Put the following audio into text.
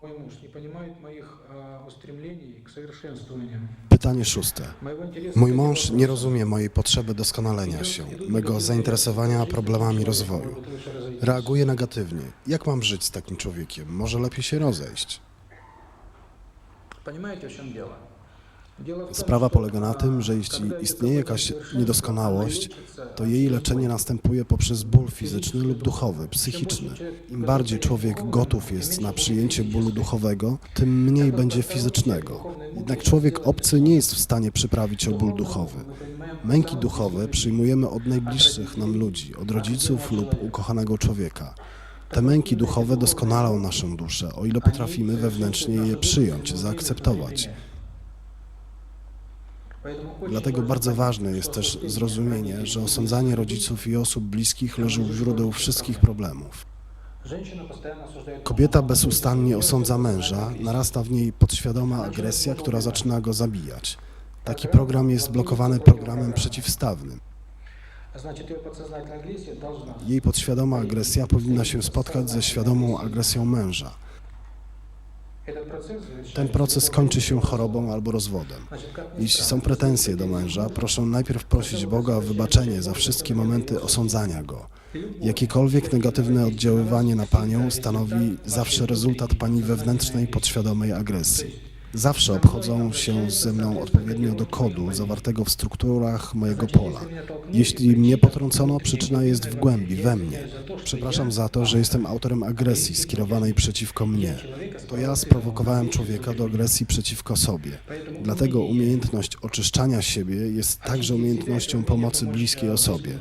Мой муж не понимает моих а, устремлений к совершенствованию. Pytanie szóste. Моего интереса Mój к mąż этим nie вопросам. rozumie mojej potrzeby doskonalenia się, mego zainteresowania problemami rozwoju. Вот лучше разойтись. Reaguje negatywnie. Jak mam żyć z takim człowiekiem? Może lepiej się rozejść. Понимаете, в чем дело? Sprawa polega na tym, że jeśli istnieje jakaś niedoskonałość, to jej leczenie następuje poprzez ból fizyczny lub duchowy, psychiczny. Im bardziej człowiek gotów jest na przyjęcie bólu duchowego, tym mniej będzie fizycznego. Jednak człowiek obcy nie jest w stanie przyprawić o ból duchowy. Męki duchowe przyjmujemy od najbliższych nam ludzi, od rodziców lub ukochanego człowieka. Te męki duchowe doskonalą naszą duszę, o ile potrafimy wewnętrznie je przyjąć, zaakceptować. Dlatego bardzo ważne jest też zrozumienie, że osądzanie rodziców i osób bliskich leży u źródeł wszystkich problemów. Kobieta bezustannie osądza męża, narasta w niej podświadoma agresja, która zaczyna go zabijać. Taki program jest blokowany programem przeciwstawnym. Jej podświadoma agresja powinna się spotkać ze świadomą agresją męża. Ten proces kończy się chorobą albo rozwodem. Jeśli są pretensje do męża, proszę najpierw prosić Boga o wybaczenie za wszystkie momenty osądzania go. Jakiekolwiek negatywne oddziaływanie na panią stanowi zawsze rezultat pani wewnętrznej, podświadomej agresji zawsze obchodzą się ze mną odpowiednio do kodu zawartego w strukturach mojego pola. Jeśli mnie potrącono, przyczyna jest w głębi, we mnie. Przepraszam za to, że jestem autorem agresji skierowanej przeciwko mnie. To ja sprowokowałem człowieka do agresji przeciwko sobie. Dlatego umiejętność oczyszczania siebie jest także umiejętnością pomocy bliskiej osobie.